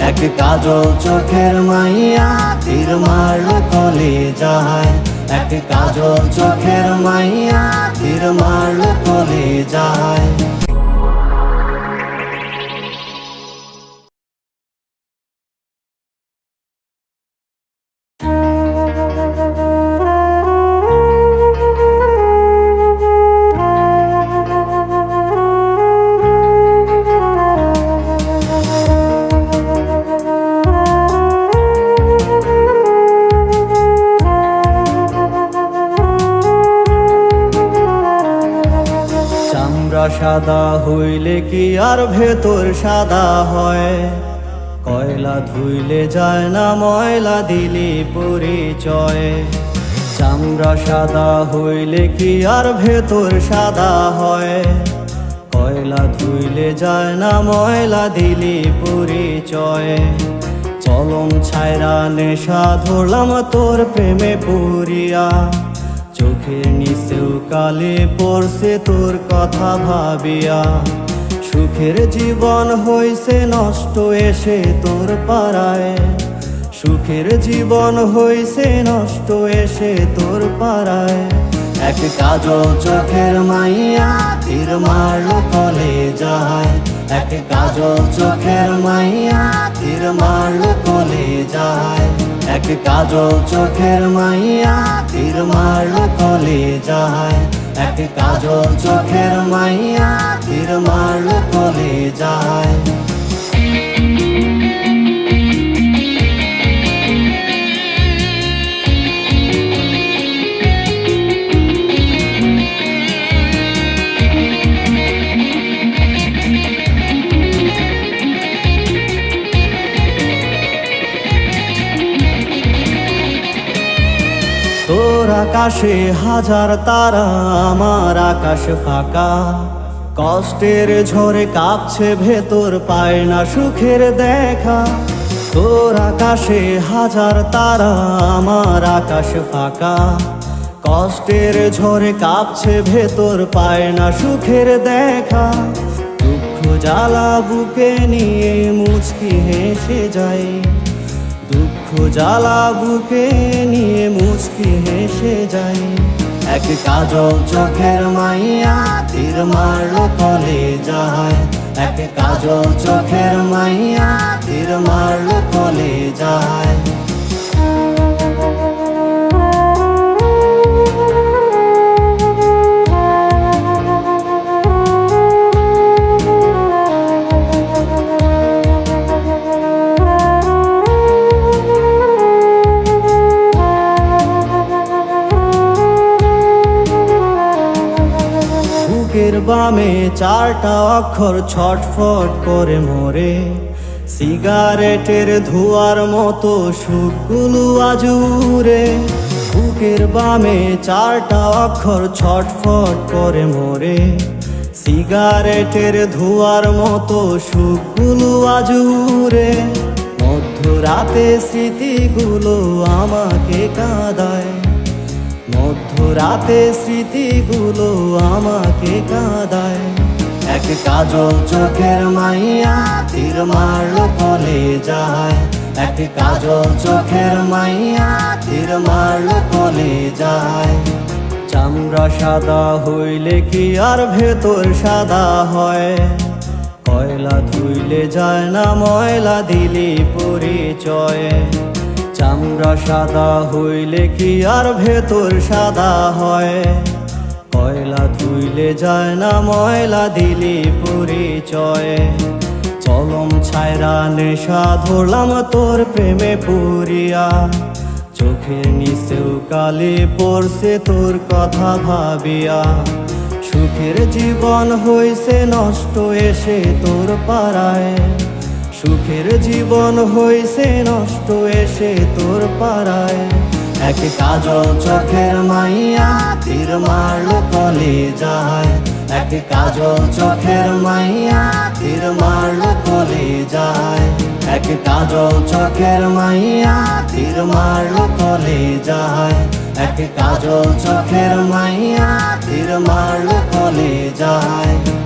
এক কাজল চোখের মাইয়া তীর মারল কলে যায়। এক কাজল চোখের মাইয়া তীর মারল কলে যায়। সাদা হইলে কি আর ভেতর সাদা হয়? কয়লা ধুইলে যায় না, ময়লা দিলি পরিচয়। চামড়া সাদা হইলে কি আর ভেতর সাদা হয়? কয়লা ধুইলে যায় না, ময়লা দিলি পরিচয়। চলম ছায়রা নেশা ধরলাম তোর প্রেমে পুরিয়া। কালে পড়ছে তোর কথা ভাবিয়া। সুখের জীবন হইছে নষ্ট এসে তোর পাড়ায়। সুখের জীবন হইছে নষ্ট এসে তোর পাড়ায়। এক কাজল চোখের মাইয়া তীর মারল কলে যায়। এক কাজল চোখের মাইয়া তীর মারল কলে যায়। এক কাজল চোখের মাইয়া, তীর মারল কলে যায়। এক কাজল চোখের মাইয়া, তীর মারল কলে যায়। তোর আকাশে হাজার তারা, আমার আকাশ ফাঁকা। কষ্টের ঝরে কাঁপছে, ভেতর পায় না সুখের দেখা। তোর আকাশে হাজার তারা, আমার আকাশ ফাঁকা। কষ্টের ঝরে কাঁপছে, ভেতর পায় না সুখের দেখা। দুঃখ জ্বালা বুকে নিয়ে মুচকি হেসে যায়। দুঃখ জ্বালা বুকে নিয়ে মুচকি হেসে যাই। এক কাজল চোখের মাইয়া তীর মারলো কলে যায় এক কাজল চোখের মাইয়া তীর মারলো কলে যায় বুকের বামে চারটা অক্ষর ছটফট করে মরে। সিগারেটের ধোয়ার মতো সুখগুলো আজুরে। বুকের বামে চারটা অক্ষর ছটফট করে মরে। সিগারেটের ধোয়ার মতো সুখগুলো আজুরে। মধ্যরাতে স্মৃতিগুলো আমাকে কাঁদায়। মধ্যরাতে স্মৃতিগুলো আমাকে কাঁদায়। এক কাজল চোখের মাইয়া তীর মারল কলে যায়। এক কাজল চোখের মাইয়া তীর মারল কলে যায়। চামড়া সাদা হইলে কি আর ভেতর সাদা হয়? কয়লা ধুইলে যায় না ময়লা দিলি পরিচয়। চামড়া সাদা হইলে কি আর ভেতর সাদা হয়? কয়লা ধুইলে যায় না, ময়লা দিলি পরিচয়। চলম ছায়রা নেশা ধরলাম, তোর প্রেমে পুরিয়া। চোখের নিচেও কালে পড়ছে তোর কথা ভাবিয়া। সুখের জীবন হইছে, নষ্ট এসে তোর পাড়ায়। সুখের জীবন হইছে নষ্ট, এসে তোর পাড়ায়। এক কাজল চোখের মাইয়া তীর মারল কলে যায়। এক কাজল চোখের মাইয়া তীর মারল কলে যায়। এক কাজল চোখের মাইয়া তীর মারল কলে যায়। এক কাজল চোখের মাইয়া তীর মারল কলে যায়।